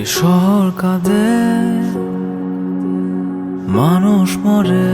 এ শহর কাঁদে মানুষ মরে।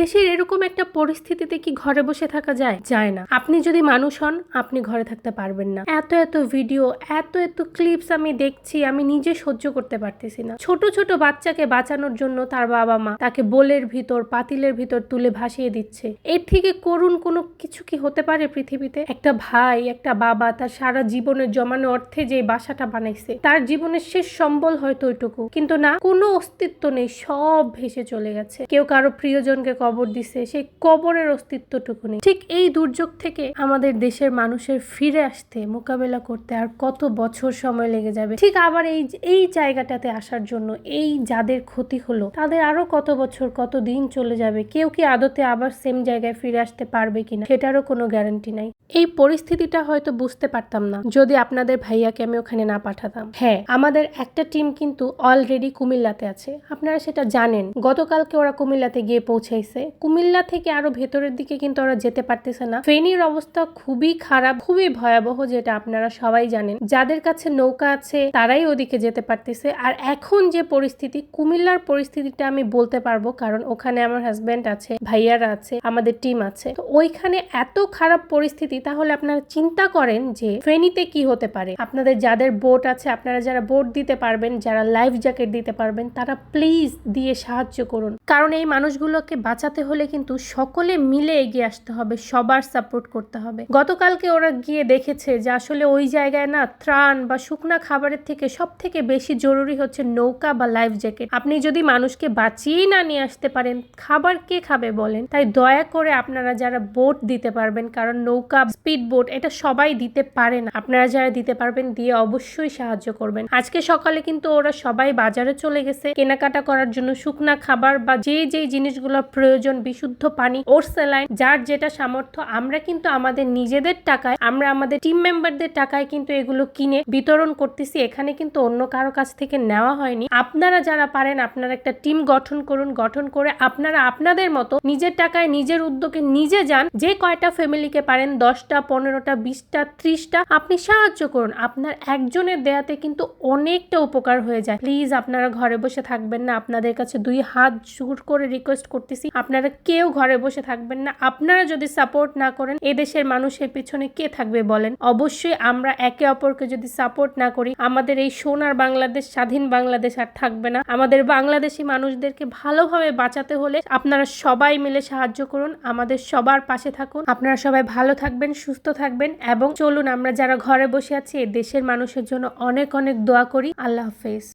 দেশের এরকম একটা পরিস্থিতিতে কি ঘরে বসে থাকা যায়? যায় না। আপনি যদি মানুষ হন, আপনি ঘরে থাকতে পারবেন না। এত এত ভিডিও, এত এত ক্লিপস আমি দেখছি, আমি নিজে সহ্য করতে পারতেছি না। ছোট ছোট বাচ্চাকে বাঁচানোর জন্য তার বাবা মা তাকে বোলের ভিতর, পাতিলের ভিতর তুলে ভাসিয়ে দিচ্ছে। এর থেকে করুণ কোনো কিছু কি হতে পারে পৃথিবীতে? একটা ভাই, একটা বাবা তার সারা জীবনের জমানো অর্থে যে বাসাটা বানাইছে, তার জীবনের শেষ সম্বল হয়তো ওইটুকু। কিন্তু না, কোনো অস্তিত্ব নেই, সব ভেসে চলে গেছে। কেউ কারও প্রিয়জনকে কবর দিছে, সেই কবরের অস্তিত্বটুকু নেই। ঠিক এই দুর্যোগ থেকে আমাদের দেশের মানুষের ফিরে আসতে, মোকাবেলা করতে আর কত বছর সময় লেগে যাবে। ঠিক আবার এই এই জায়গাটাতে আসার জন্য, এই যাদের ক্ষতি হলো, তাদের আরও কত বছর, কত দিন চলে যাবে, কেউ কি আদতে আবার সেম জায়গায় ফিরে আসতে পারবে কিনা, সেটারও কোনো গ্যারান্টি নাই। এই পরিস্থিতিটা হয়তো বুঝতে পারতাম না, যদি আপনাদের ভাইয়াকে আমি ওখানে না পাঠাতাম। হ্যাঁ আমাদের একটা টিম কিন্তু অলরেডি কুমিল্লাতে আছে। আপনারা সেটা জানেন। গতকালকে ওরা কুমিল্লাতে গিয়ে পৌঁছাইছে। কুমিল্লা থেকে আরও ভেতরের দিকে কিন্তু ওরা যেতে পারতেছে না। ফেনীর অবস্থা খুবই খারাপ, খুবই ভয়াবহ, যেটা আপনারা সবাই জানেন। যাদের কাছে নৌকা আছে, তারাই ওদিকে যেতে পারতেছে। আর এখন যে পরিস্থিতি, কুমিল্লার পরিস্থিতিটা আমি বলতে পারব, কারণ ওখানে আমার হাজবেন্ড আছে, ভাইয়ারা আছে, আমাদের টিম আছে। তো ওইখানে এত খারাপ পরিস্থিতি তাহলে আপনারা চিন্তা করেন যে ফেনীতে কি হতে পারে। আপনাদের যাদের বোট আছে, আপনারা যারা বোট দিতে পারবেন, যারা লাইফ জ্যাকেট দিতে পারবেন, তারা প্লিজ দিয়ে সাহায্য করুন। কারণ এই মানুষগুলোকে বাঁচাতে হলে কিন্তু সকলে মিলে এগিয়ে আসতে হবে, সবার সাপোর্ট করতে হবে। গতকালকে ওরা গিয়ে দেখেছে যে আসলে ওই জায়গায় না ত্রাণ বা শুকনা খাবারের থেকে সব থেকে বেশি জরুরি হচ্ছে নৌকা বা লাইফ জ্যাকেট। আপনি যদি মানুষকে বাঁচিয়েই না নিয়ে আসতে পারেন, খাবার কে খাবে বলেন? তাই দয়া করে আপনারা যারা বোট দিতে পারবেন, কারণ নৌকা স্পিড বোট এটা সবাই দিতে পারে না। আপনারা যারা দিতে পারবেন, দিয়ে অবশ্যই সাহায্য করবেন। আজকে সকালে কিন্তু ওরা সবাই বাজারে চলে গেছে। কেনাকাটা করার জন্য শুকনা খাবার বা যে যে জিনিসগুলো প্রয়োজন, বিশুদ্ধ পানি ওর স্যালাইন, যার যেটা সামর্থ্য, আমরা কিন্তু আমাদের নিজেদের টাকায়, আমরা আমাদের টিম মেম্বারদের টাকায় কিন্তু এগুলো কিনে বিতরণ করতেছি। এখানে কিন্তু অন্য কারও কাছ থেকে নেওয়া হয়নি। আপনারা যারা পারেন, আপনারা একটা টিম গঠন করুন। গঠন করে আপনারা আপনাদের মতো নিজের টাকায়, নিজের উদ্যোগে নিজে যান। যে কয়টা ফ্যামিলিকে পারেন দশটা, পনেরোটা, বিশটা, ত্রিশটা, আপনি সাহায্য করুন। আপনার একজনের দেয়াতে কিন্তু অনেকটা উপকার হয়ে যায়। প্লিজ, আপনারা ঘরে বসে থাকবেন না। আপনাদের কাছে দুই হাত জোর করে রিকোয়েস্ট করতেছি। আপনারা কেউ ঘরে বসে থাকবেন না। আপনারা যদি সাপোর্ট না করেন, এদেশের মানুষের পেছনে কে থাকবে বলেন? অবশ্যই আমরা একে অপরকে যদি সাপোর্ট না করি, আমাদের এই সোনার বাংলাদেশ, স্বাধীন বাংলাদেশ আর থাকবে না। আমাদের বাংলাদেশি মানুষদেরকে ভালোভাবে বাঁচাতে হলে আপনারা সবাই মিলে সাহায্য করুন। আমাদের সবার পাশে থাকুন। আপনারা সবাই ভালো থাকবেন। সুস্থ থাকবেন এবং চলুন আমরা যারা ঘরে বসে আছি দেশের মানুষের জন্য অনেক অনেক দোয়া করি। আল্লাহ হাফেজ।